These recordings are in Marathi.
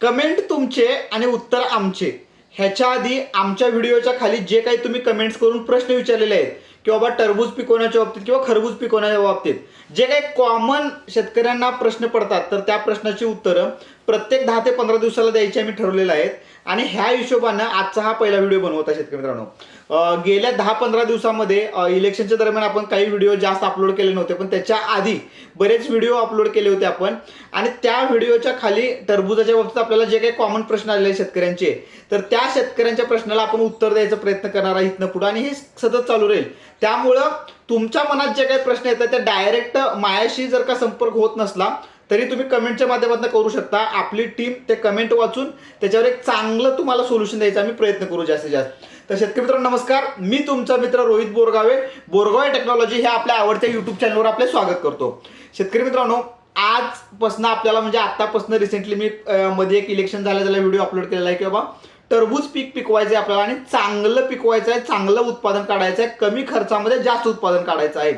कमेंट तुमचे आणि उत्तर आमचे. ह्याच्या आधी आमच्या व्हिडिओच्या खाली जे काही तुम्ही कमेंट्स करून प्रश्न विचारलेले आहेत किंवा बाबा टरबूज पिकवण्याच्या बाबतीत किंवा खरबूज पिकवण्याच्या बाबतीत जे काही कॉमन शेतकऱ्यांना प्रश्न पडतात तर त्या प्रश्नाची उत्तरं प्रत्येक दहा ते पंधरा दिवसाला द्यायची आम्ही ठरवलेलं आहेत. आणि ह्या हिशोबानं आजचा हा पहिला व्हिडिओ बनवत आहे शेतकरी मित्रांनो. गेल्या दहा पंधरा दिवसामध्ये इलेक्शनच्या दरम्यान आपण काही व्हिडिओ जास्त अपलोड केले नव्हते पण त्याच्या आधी बरेच व्हिडिओ अपलोड केले होते आपण. आणि त्या व्हिडिओच्या खाली टरबुजाच्या बाबतीत आपल्याला जे काही कॉमन प्रश्न आलेले आहेत शेतकऱ्यांचे तर त्या शेतकऱ्यांच्या प्रश्नाला आपण उत्तर द्यायचा प्रयत्न करणार आहे इथनं पुढं. आणि हे सतत चालू राहील. त्यामुळं तुमच्या मनात जे काही प्रश्न येतात ते डायरेक्ट मायाशी जर का संपर्क होत नसला तरी तुम्ही कमेंटच्या माध्यमातून करू शकता. आपली टीम ते कमेंट वाचून त्याच्यावर एक चांगलं तुम्हाला सोल्युशन द्यायचा आम्ही प्रयत्न करू जास्तीत जास्त. तर शेतकरी मित्रांनो नमस्कार. मी तुमचा मित्र रोहित बोरगावे. बोरगावे टेक्नॉलॉजी हे आपल्या आवडत्या युट्यूब चॅनलवर आपले स्वागत करतो. शेतकरी मित्रांनो आजपासनं आपल्याला म्हणजे आत्तापासनं रिसेंटली मी मध्ये एक इलेक्शन झालं त्याला व्हिडिओ अपलोड केलेला आहे की बाबा टरबूज पीक पिकवायचं आहे आपल्याला आणि चांगलं पिकवायचं आहे चांगलं उत्पादन काढायचं आहे कमी खर्चामध्ये जास्त उत्पादन काढायचं आहे.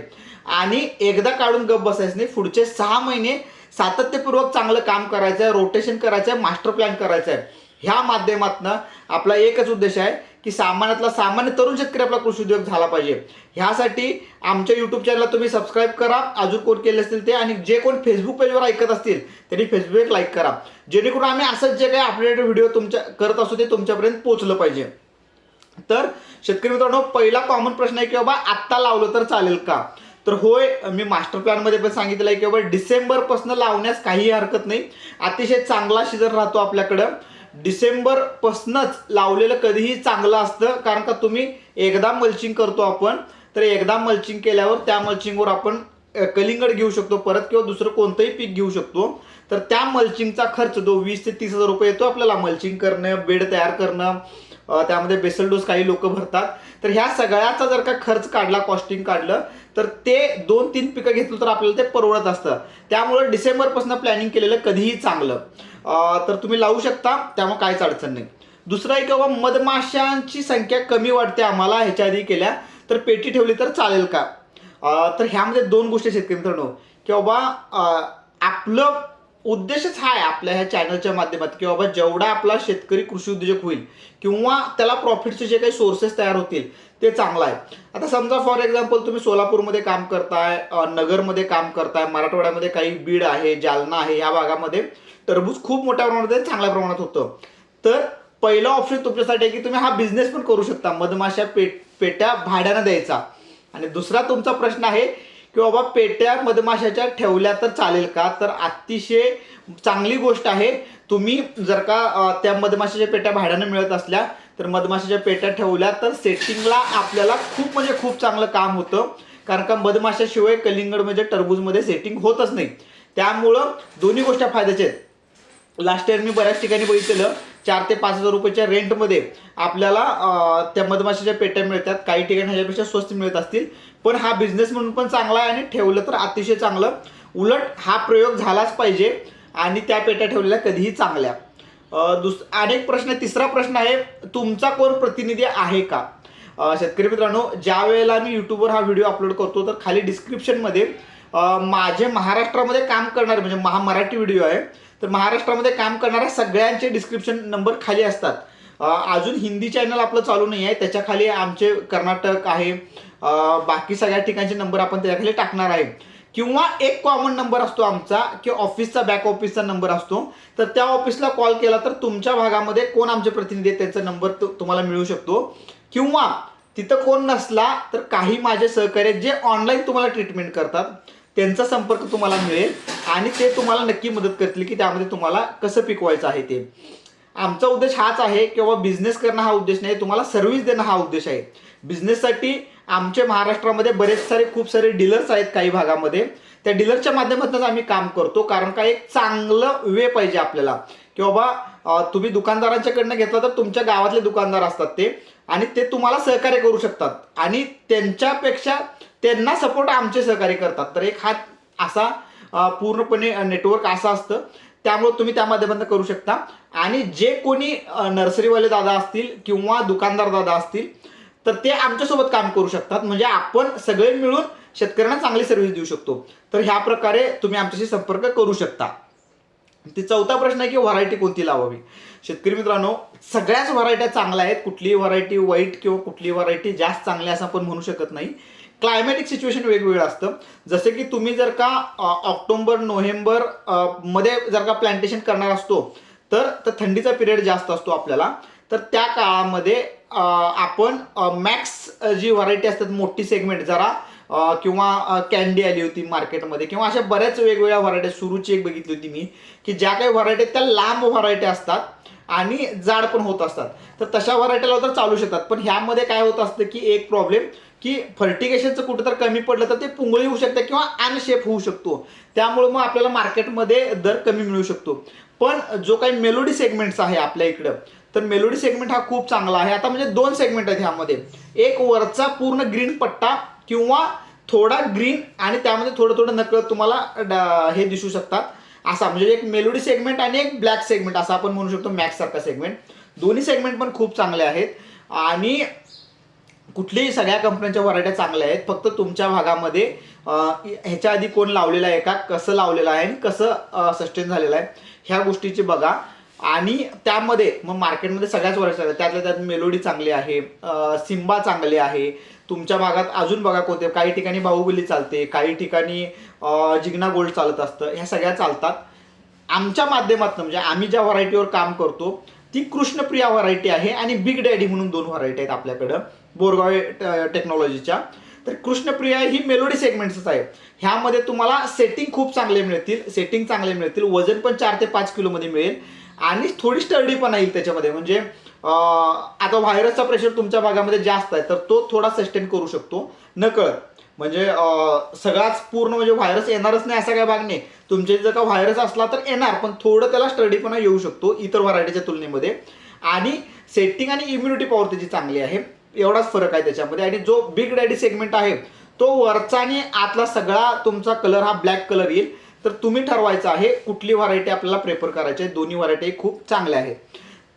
आणि एकदा काढून गप बसायचं नाही पुढचे सहा महिने सातत्यपूर्वक चांगलं काम करायचं आहे रोटेशन करायचं आहे मास्टर प्लॅन करायचं आहे. ह्या माध्यमातनं आपला एकच उद्देश आहे की सामान्यातला सामान्य तरुण शेतकरी आपला कृषी उद्योग झाला पाहिजे. ह्यासाठी आमच्या यूट्यूब चॅनलला तुम्ही सबस्क्राईब करा. अजून कोण केले असतील ते आणि जे कोण फेसबुक पेजवर ऐकत असतील त्यांनी फेसबुक लाईक करा. जेणेकरून आम्ही असंच जे काही अपडेटेड व्हिडिओ तुमच्या करत असू ते तुमच्यापर्यंत पोहोचलं पाहिजे. तर शेतकरी मित्रांनो पहिला कॉमन प्रश्न आहे की बाबा आत्ता लावलं तर चालेल का? तर होय मी मास्टर प्लॅनमध्ये पण सांगितलं आहे की बाबा डिसेंबरपासून लावण्यास काही हरकत नाही. अतिशय चांगला सीझन राहतो आपल्याकडं. डिसेंबरपासूनच लावलेलं कधीही चांगलं असतं. कारण का तुम्ही एकदा मल्चिंग करतो आपण तर एकदा मल्चिंग केल्यावर त्या मल्चिंगवर आपण कलिंगड घेऊ शकतो परत किंवा दुसरं कोणतंही पीक घेऊ शकतो. तर त्या मल्चिंगचा खर्च जो वीस ते तीस हजार रुपये येतो आपल्याला मल्चिंग करणं बेड तयार करणं त्यामध्ये बेसल डोस काही लोक भरतात. तर ह्या सगळ्याचा जर का खर्च काढला कॉस्टिंग काढलं तर ते दोन तीन पिकं घेतलं तर आपल्याला ते परवडत असतं. त्यामुळे डिसेंबरपासून प्लॅनिंग केलेलं कधीही चांगलं. तर तुम्ही लावू शकता त्यामुळे काहीच अडचण नाही. दुसरं आहे किंवा मधमाशांची संख्या कमी वाटते आम्हाला ह्याच्या आधी केल्या तर पेटी ठेवली तर चालेल का? तर ह्यामध्ये दोन गोष्टी शेतकरी मित्रांनो. की बाबा आपलं उद्देशच हा आहे आपल्या ह्या चॅनलच्या माध्यमात की बाबा जेवढा आपला शेतकरी कृषी उद्योजक होईल किंवा त्याला प्रॉफिटचे जे काही सोर्सेस तयार होतील ते चांगलं आहे. आता समजा फॉर एक्झाम्पल तुम्ही सोलापूरमध्ये काम करताय नगरमध्ये काम करताय मराठवाड्यामध्ये काही बीड आहे जालना आहे या भागामध्ये टरबूज खूप मोठ्या प्रमाणात चांगल्या प्रमाणात होतं. तर पहिला ऑप्शन तुमच्यासाठी आहे की तुम्ही हा बिझनेस पण करू शकता मधमाशा पेट पेट्या भाड्यानं द्यायचा. आणि दुसरा तुमचा प्रश्न आहे की बाबा पेट्या मधमाशाच्या ठेवल्या तर चालेल का? तर अतिशय चांगली गोष्ट आहे. तुम्ही जर का त्या मधमाशाच्या पेट्या भाड्यानं मिळत असल्या तर मधमाशाच्या पेट्या ठेवल्या तर सेटिंगला आपल्याला खूप म्हणजे खूप चांगलं काम होतं. कारण का मधमाशाशिवाय कलिंगड म्हणजे टरबूजमध्ये सेटिंग होतच नाही. त्यामुळं दोन्ही गोष्टी फायद्याच्या आहेत. लास्ट इयर मी बऱ्याच ठिकाणी बघितलेलं चार ते पाच हजार रुपयाच्या रेंटमध्ये आपल्याला त्या मधमाशाच्या पेट्या मिळतात. काही ठिकाणी ह्याच्यापेक्षा स्वस्त मिळत असतील. पण हा बिझनेस म्हणून पण चांगला आहे आणि ठेवलं तर अतिशय चांगलं. उलट हा प्रयोग झालाच पाहिजे. आणि त्या पेट्या ठेवलेल्या कधीही चांगल्या. दुस अनेक प्रश्न तिसरा प्रश्न आहे तुमचा कोण प्रतिनिधी आहे का? शेतकरी मित्रांनो ज्या वेळेला मी यूट्यूबवर हा व्हिडिओ अपलोड करतो तर खाली डिस्क्रिप्शनमध्ये माझे महाराष्ट्रामध्ये काम करणारे म्हणजे महा मराठी व्हिडिओ आहे तर महाराष्ट्रामध्ये काम करणाऱ्या सगळ्यांचे डिस्क्रिप्शन नंबर खाली असतात. अजून हिंदी चॅनल आपलं चालू नाही आहे त्याच्याखाली आमचे कर्नाटक आहे बाकी सगळ्या ठिकाणचे नंबर आपण त्याच्याखाली टाकणार आहे. किंवा एक कॉमन नंबर असतो आमचा की ऑफिसचा बॅक ऑफिसचा नंबर असतो. तर त्या ऑफिसला कॉल केला तर तुमच्या भागामध्ये कोण आमचे प्रतिनिधी आहेत त्यांचा नंबर तुम्हाला मिळू शकतो. किंवा तिथं कोण नसला तर काही माझे सहकार्य जे ऑनलाईन तुम्हाला ट्रीटमेंट करतात त्यांचा संपर्क तुम्हाला मिळेल आणि ते तुम्हाला नक्की मदत करतील की त्यामध्ये तुम्हाला कसं पिकवायचं आहे ते. आमचा उद्देश हाच आहे किंवा बिझनेस करणं हा उद्देश नाही तुम्हाला सर्व्हिस देणं हा उद्देश आहे. बिझनेससाठी आमच्या महाराष्ट्रामध्ये बरेच सारे खूप सारे डीलर्स आहेत काही भागामध्ये. त्या डीलरच्या माध्यमातूनच आम्ही काम करतो. कारण का एक चांगलं वे पाहिजे आपल्याला. की बाबा तुम्ही दुकानदारांच्याकडनं घेतला तर तुमच्या गावातले दुकानदार असतात ते. आणि ते तुम्हाला सहकार्य करू शकतात. आणि त्यांच्यापेक्षा त्यांना सपोर्ट आमचे सहकार्य करतात. तर एक हा असा पूर्णपणे नेटवर्क असं असतं. त्यामुळे तुम्ही त्या माध्यमातून करू शकता. आणि जे कोणी नर्सरीवाले दादा असतील किंवा दुकानदार दादा असतील तर ते आमच्यासोबत काम करू शकतात. म्हणजे आपण सगळे मिळून शेतकऱ्यांना चांगली सर्व्हिस देऊ शकतो. तर ह्या प्रकारे तुम्ही आमच्याशी संपर्क करू शकता. ते चौथा प्रश्न आहे की व्हरायटी कोणती लावावी? शेतकरी मित्रांनो सगळ्याच व्हरायट्या चांगल्या आहेत. कुठलीही व्हरायटी वाईट किंवा कुठलीही व्हरायटी जास्त चांगली असं आपण म्हणू शकत नाही. क्लायमॅटिक सिच्युएशन वेगवेगळं असतं. जसं की तुम्ही जर का ऑक्टोंबर ऑक्टोबर नोव्हेंबरमध्ये जर का प्लांटेशन करणार असतो तर तर थंडीचा पिरियड जास्त असतो आपल्याला. तर त्या काळामध्ये आपण मॅक्स जी व्हरायटी असतात मोठी सेगमेंट जरा किंवा कॅन्डी आली होती मार्केटमध्ये किंवा अशा बऱ्याच वेगवेगळ्या व्हरायटी सुरूची एक बघितली होती मी की ज्या काही व्हरायटी त्या लांब व्हरायटी असतात आणि जाड पण होत असतात. तर तशा व्हरायटीला तर चालू शकतात पण ह्यामध्ये काय होत असतं की एक प्रॉब्लेम की फर्टिगेशनचं कुठं तर कमी पडलं तर ते पुंगळी होऊ शकते किंवा अनशेप होऊ शकतो. त्यामुळे मग आपल्याला मार्केटमध्ये दर कमी मिळू शकतो. पण जो काही मेलोडी सेगमेंट्स आहे आपल्या इकडं तर मेलोडी सेगमेंट हा खूप चांगला आहे. आता म्हणजे दोन सेगमेंट आहेत ह्यामध्ये. एक वरचा पूर्ण ग्रीन पट्टा किंवा थोडा ग्रीन आणि त्यामध्ये थोडं थोडं नकळत तुम्हाला ड- हे दिसू शकतात. असा म्हणजे एक मेलोडी सेगमेंट आणि एक ब्लॅक सेगमेंट असा आपण म्हणू शकतो मॅक्स सारखा सेगमेंट दोन्ही सेगमेंट पण खूप चांगले आहेत. आणि कुठलीही सगळ्या कंपन्यांच्या व्हरायट्या चांगल्या आहेत. फक्त तुमच्या भागामध्ये ह्याच्या आधी कोण लावलेला आहे का? कसं लावलेलं आहे आणि कसं सस्टेन झालेलं आहे? ह्या गोष्टीची बघा. आणि त्यामध्ये मग मार्केटमध्ये सगळ्याच व्हरायटी आहेत त्यातल्या त्यात मेलोडी चांगली आहे सिंबा सिम्बा चांगली आहे. तुमच्या भागात अजून बघा कोणते काही ठिकाणी बाहुबली चालते काही ठिकाणी जिग्ना गोल्ड चालत असतं ह्या सगळ्या चालतात. आमच्या माध्यमातून म्हणजे आम्ही ज्या व्हरायटीवर काम करतो ती कृष्णप्रिया व्हरायटी आहे आणि बिग डॅडी म्हणून दोन व्हरायटी आहेत आपल्याकडं बोरगाव ट- टेक्नॉलॉजीच्या. तर कृष्णप्रिया ही मेलोडी सेगमेंट्सच आहे. ह्यामध्ये तुम्हाला सेटिंग खूप चांगले मिळतील सेटिंग चांगले मिळतील वजन पण चार ते पाच किलोमध्ये मिळेल. आणि थोडी स्टर्डी पण येईल त्याच्यामध्ये. म्हणजे आता व्हायरसचा प्रेशर तुमच्या भागामध्ये जास्त आहे तर तो थोडा सस्टेन करू शकतो. नकळत. म्हणजे सगळाच पूर्ण म्हणजे व्हायरस येणारच नाही असा काय भाग नाही. तुमच्या जर का व्हायरस असला तर येणार पण थोडं त्याला स्टडीपणा येऊ शकतो इतर व्हरायटीच्या तुलनेमध्ये. आणि सेटिंग आणि इम्युनिटी पॉवर त्याची चांगली आहे. एवढाच फरक आहे त्याच्यामध्ये. आणि जो बिग डॅडी सेगमेंट आहे तो वरचा आणि आतला सगळा तुमचा कलर हा ब्लॅक कलर येईल. तर तुम्ही ठरवायचं आहे कुठली व्हरायटी आपल्याला प्रेफर करायची आहे. दोन्ही व्हरायटी खूप चांगल्या आहेत.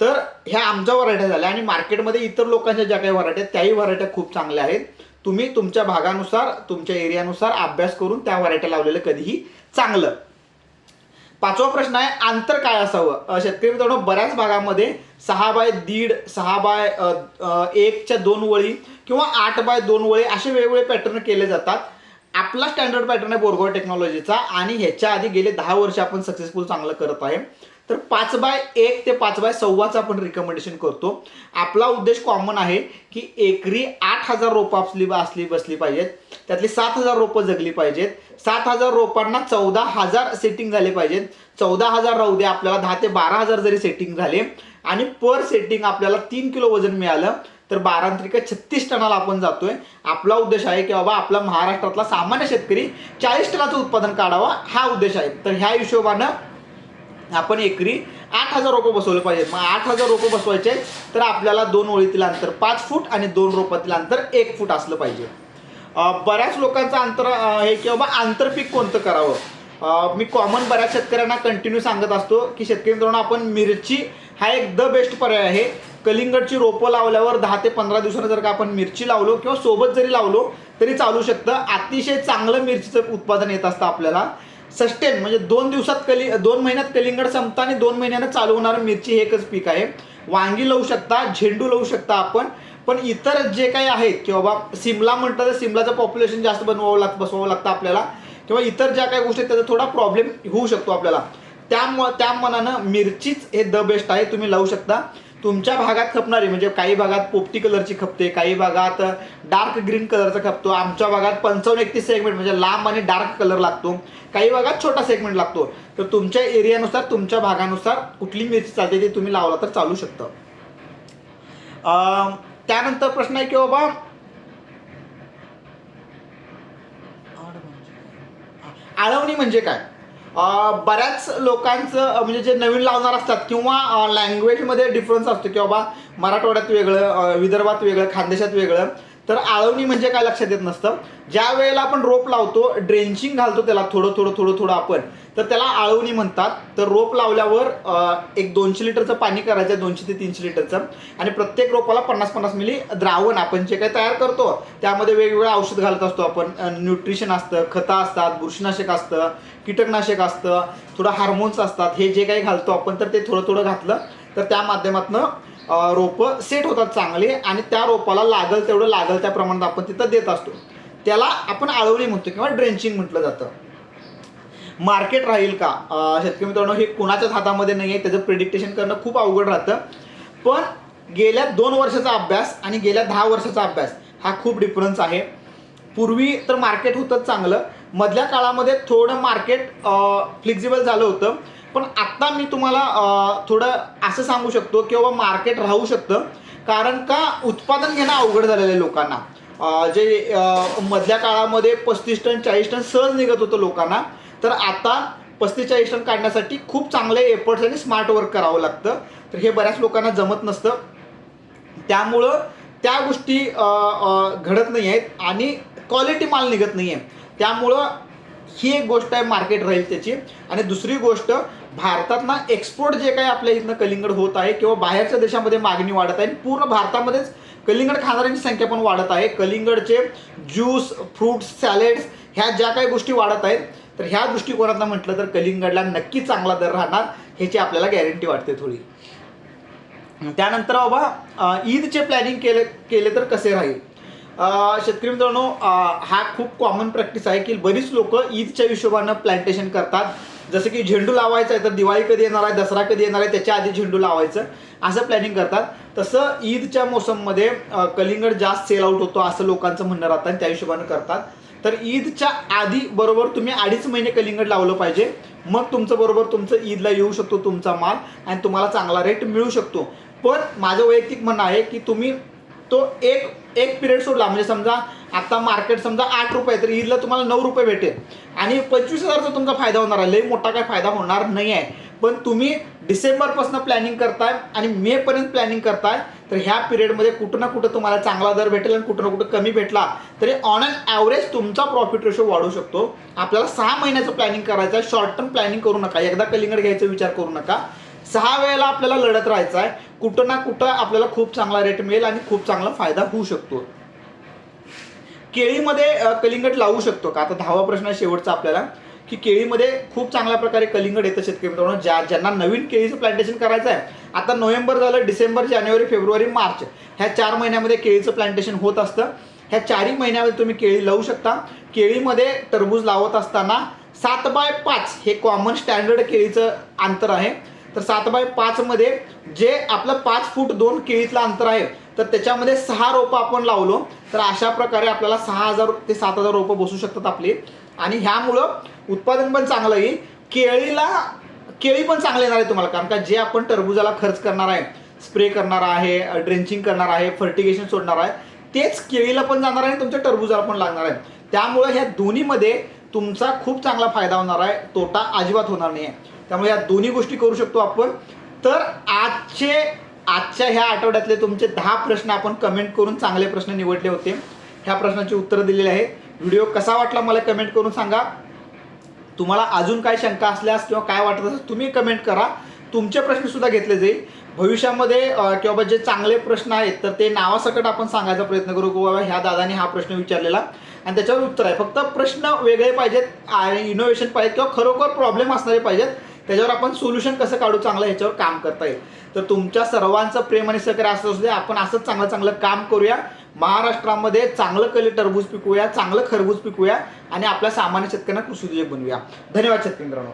तर ह्या आमच्या व्हरायट्या झाल्या आणि मार्केटमध्ये इतर लोकांच्या ज्या काही व्हरायट्या आहेत, त्याही व्हरायट्या खूप चांगल्या आहेत. तुम्ही तुमच्या भागानुसार तुमच्या एरियानुसार अभ्यास करून त्या व्हरायट्या लावलेलं कधीही चांगलं. पाचवा प्रश्न आहे अंतर काय असावं? शेतकरी मित्रांनो बऱ्याच भागामध्ये सहा बाय दीड सहा बाय एकच्या दोन वळी किंवा आठ बाय दोन वळी असे वेगवेगळे पॅटर्न केले जातात. आपला स्टँडर्ड पॅटर्न आहे बोरगोळ टेक्नॉलॉजीचा आणि ह्याच्या आधी गेले दहा वर्ष आपण सक्सेसफुल चांगलं करत आहे. तर पाच बाय एक ते पाच बाय सव्वाचं आपण रिकमेंडेशन करतो. आपला उद्देश कॉमन आहे की एकरी आठ हजार रोपं असली असली बसली पाहिजेत. त्यातली सात हजार रोपं जगली पाहिजेत. सात हजार रोपांना चौदा हजार सेटिंग झाले पाहिजेत. चौदा हजार राहू दे आपल्याला दहा ते बारा हजार जरी सेटिंग झाले आणि पर सेटिंग आपल्याला तीन किलो वजन मिळालं तर बारा त्रिका छत्तीस टनाला आपण जातोय. आपला उद्देश आहे की बाबा आपला महाराष्ट्रातला सामान्य शेतकरी चाळीस टनाचं उत्पादन काढावा हा उद्देश आहे. तर ह्या हिशोबानं आपण एकरी आठ हजार रोपं बसवले पाहिजेत. मग आठ हजार रोपं बसवायचे तर आपल्याला दोन ओळीतील अंतर पाच फूट आणि दोन रोपातील अंतर एक फूट असलं पाहिजे. बऱ्याच लोकांचं अंतर हे की बाबा आंतरपीक कोणतं करावं? मी कॉमन बऱ्याच शेतकऱ्यांना कंटिन्यू सांगत असतो की शेतकरी मित्रांनो आपण मिरची हा एक द बेस्ट पर्याय आहे. कलिंगडची रोपं लावल्यावर दहा ते पंधरा दिवसानं जर का आपण मिरची लावलो किंवा सोबत जरी लावलो तरी चालू शकतं. अतिशय चांगलं मिरचीचं उत्पादन येत असतं आपल्याला. सस्टेन म्हणजे दोन दिवसात कली दोन महिन्यात कलिंगड संपतं आणि दोन महिन्यानं चालू होणारं मिरची हे एकच पीक आहे. वांगी लावू शकता झेंडू लावू शकता आपण पण इतर जे काही आहेत की बाबा सिमला म्हटलं तर सिमलाचं पॉप्युलेशन जास्त बनवावं लागतं बसवावं लागतं आपल्याला. किंवा इतर ज्या काही गोष्टी आहेत त्याचा थोडा प्रॉब्लेम होऊ शकतो आपल्याला. त्या त्या मनानं मिरचीच हे द बेस्ट आहे तुम्ही लावू शकता. तुमच्या भागात खपणारी म्हणजे काही भागात पोपटी कलरची खपते काही भागात डार्क ग्रीन कलरचा खपतो आमच्या भागात पंचावन्न एकतीस सेगमेंट म्हणजे लांब आणि डार्क कलर लागतो. काही भागात छोटा सेगमेंट लागतो. तर तुमच्या एरियानुसार तुमच्या भागानुसार कुठली मिरची चालते ते तुम्ही लावला तर चालू शकतं. त्यानंतर प्रश्न आहे की बाबा आळवणी म्हणजे काय? बऱ्याच लोकांचं म्हणजे जे नवीन लावणार असतात किंवा लँग्वेजमध्ये डिफरन्स असतो की बाबा मराठवाड्यात वेगळं विदर्भात वेगळं खानदेशात वेगळं. तर आळवणी म्हणजे काय लक्षात येत नसतं. ज्या वेळेला आपण रोप लावतो ड्रेंचिंग घालतो त्याला थोडं थोडं थोडं थोडं आपण. तर त्याला आळवणी म्हणतात. तर रोप लावल्यावर एक दोनशे लिटरचं पाणी करायचं दोनशे ते तीनशे लिटरचं. आणि प्रत्येक रोपाला पन्नास पन्नास मिली द्रावण आपण जे काही तयार करतो त्यामध्ये वेगवेगळं औषध घालत असतो आपण. न्यूट्रिशन असतं खतं असतात बुरशीनाशक असतं. कीटकनाशक असतं थोडं हार्मोन्स असतात हे जे काही घालतो आपण तर ते थोडं थोडं घातलं तर त्या माध्यमातनं रोपं सेट होतात चांगले आणि त्या रोपाला लागल तेवढं लागल त्या प्रमाणात आपण तिथं देत असतो. त्याला आपण आळवणी म्हणतो किंवा ड्रेंचिंग म्हटलं जातं. मार्केट राहील का? शेतकरी मित्रांनो हे कुणाच्याच हातामध्ये नाही आहे त्याचं प्रिडिक्टेशन करणं खूप अवघड राहतं. पण गेल्या दोन वर्षाचा अभ्यास आणि गेल्या दहा वर्षाचा अभ्यास हा खूप डिफरन्स आहे. पूर्वी तर मार्केट होतं चांगलं मधल्या काळामध्ये थोडं मार्केट फ्लेक्झिबल झालं होतं. पण आत्ता मी तुम्हाला थोडं असं सांगू शकतो की बाबा मार्केट राहू शकतं. कारण का उत्पादन घेणं अवघड झालेलं आहे लोकांना. जे मधल्या काळामध्ये पस्तीस टन चाळीस टन सहज निघत होतं लोकांना. तर आता पस्तीस चाळीस टन काढण्यासाठी खूप चांगले एफर्ट्स आणि स्मार्ट वर्क करावं लागतं. तर हे बऱ्याच लोकांना जमत नसतं. त्यामुळं त्या गोष्टी घडत नाही आहेत आणि क्वालिटी माल निघत नाही आहे त्यामुळं ही एक गोष्ट आहे मार्केट राहील त्याची. आणि दुसरी गोष्ट भारतात ना एक्सपोर्ट जे काही आपल्या इथनं कलिंगड होत आहे किंवा बाहेरच्या देशामध्ये मागणी वाढत आहे आणि पूर्ण भारतामध्येच कलिंगड खाणाऱ्यांची संख्या पण वाढत आहे. कलिंगडचे ज्यूस फ्रूट्स सॅलेड्स ह्या ज्या काही गोष्टी वाढत आहेत तर ह्या दृष्टिकोनातनं म्हटलं तर कलिंगडला नक्की चांगला दर राहणार ह्याची आपल्याला गॅरंटी वाटते थोडी. त्यानंतर बाबा ईदचे प्लॅनिंग केले केले तर कसे राहील? शेतकरी मित्रांनो हा खूप कॉमन प्रॅक्टिस आहे की बरीच लोक ईदच्या हिशोबानं प्लांटेशन करतात. जसं की झेंडू लावायचा आहे तर दिवाळी कधी येणार आहे दसरा कधी येणार आहे त्याच्या आधी झेंडू लावायचं. असं प्लॅनिंग करतात. तसं ईदच्या मोसममध्ये कलिंगड जास्त सेल आउट होतो असं लोकांचं म्हणणं राहतं आणि त्या हिशोबानं करतात. तर ईदच्या आधी बरोबर तुम्ही अडीच महिने कलिंगड लावलं पाहिजे. मग तुमचं बरोबर तुमचं ईदला येऊ शकतो तुमचा माल आणि तुम्हाला चांगला रेट मिळू शकतो. पण माझं वैयक्तिक म्हणणं आहे की तुम्ही तो एक एक पिरियड सोडला. म्हणजे समजा आता मार्केट समजा आठ रुपये तर ईदला तुम्हाला नऊ रुपये भेटेल. आणि पंचवीस हजारचा तुमचा फायदा होणार आहे. लई मोठा काय फायदा होणार नाही आहे. पण तुम्ही डिसेंबरपासून प्लॅनिंग करताय आणि मेपर्यंत प्लॅनिंग करताय तर ह्या पिरियडमध्ये कुठं ना कुठं तुम्हाला चांगला दर भेटेल आणि कुठं ना कुठं कमी भेटला तरी ऑन अन ॲव्हरेज तुमचा प्रॉफिट रेशो वाढू शकतो. आपल्याला सहा महिन्याचं प्लॅनिंग करायचं आहे. शॉर्ट टर्म प्लॅनिंग करू नका. एकदा कलिंगड घ्यायचा विचार करू नका. सहा वेळेला आपल्याला लढत राहायचं आहे कुठं ना कुठं आपल्याला खूप चांगला रेट मिळेल आणि खूप चांगला फायदा होऊ शकतो. केळीमध्ये कलिंगड लावू शकतो का? आता दहावा प्रश्न आहे शेवटचा आपल्याला की केळीमध्ये खूप चांगल्या प्रकारे कलिंगड येतं शेतकरी मित्रांनो. ज्या ज्यांना नवीन केळीचं प्लांटेशन करायचं आहे आता नोव्हेंबर झालं डिसेंबर जानेवारी फेब्रुवारी मार्च. ह्या चार महिन्यामध्ये केळीचं प्लांटेशन होत असतं. ह्या चारही महिन्यामध्ये तुम्ही केळी लावू शकता. केळीमध्ये टरबूज लावत असताना सात बाय पाच हे कॉमन स्टँडर्ड केळीचं अंतर आहे. तर सात बाय पाचमध्ये जे आपलं पाच फूट दोन केळीतलं अंतर आहे तर त्याच्यामध्ये सहा रोपं आपण लावलो तर अशा प्रकारे आपल्याला सहा हजार ते सात हजार रोपं बसू शकतात आपली. आणि ह्यामुळं उत्पादन पण चांगलं येईल. केळीला केळी पण चांगले येणार आहे तुम्हाला कारण का जे आपण टरबुजाला खर्च करणार आहे स्प्रे करणार आहे ड्रेंचिंग करणार आहे फर्टिगेशन सोडणार आहे तेच केळीला पण जाणार आहे आणि तुमच्या टरबुजाला पण लागणार आहे. त्यामुळं ह्या दोन्हीमध्ये तुमचा खूप चांगला फायदा होणार आहे तोटा अजिबात होणार नाही आहे त्यामुळे या दोन्ही गोष्टी करू शकतो आपण. तर आजचे आजच्या ह्या आठवड्यातले तुमचे दहा प्रश्न आपण कमेंट करून चांगले प्रश्न निवडले होते. ह्या प्रश्नाची उत्तरं दिलेली आहेत व्हिडिओ कसा वाटला मला कमेंट करून सांगा. तुम्हाला अजून काय शंका असल्यास किंवा काय वाटत असेल तुम्ही कमेंट करा. तुमचे प्रश्नसुद्धा घेतले जाईल. भविष्यामध्ये किंवा बा जे चांगले प्रश्न आहेत तर ते नावासकट आपण सांगायचा प्रयत्न करू. की बाबा ह्या दादाने हा प्रश्न विचारलेला. आणि त्याच्यावर उत्तर आहे. फक्त प्रश्न वेगळे पाहिजेत. आणि इनोव्हेशन पाहिजेत किंवा खरोखर प्रॉब्लेम असणारे पाहिजेत. त्याच्यावर आपण सोल्युशन कसं काढू चांगलं ह्याच्यावर काम करता येईल. तर तुमच्या सर्वांचं प्रेम आणि सहकार्य असं असू दे आपण असंच चांगलं चांगलं काम करूया. महाराष्ट्रामध्ये चांगलं कली टरबूज पिकवूया चांगलं खरबूज पिकवूया आणि आपल्या सामान्य शेतकऱ्यांना कृषी उद्योग बनवूया. धन्यवाद शेतकरी मित्रांनो.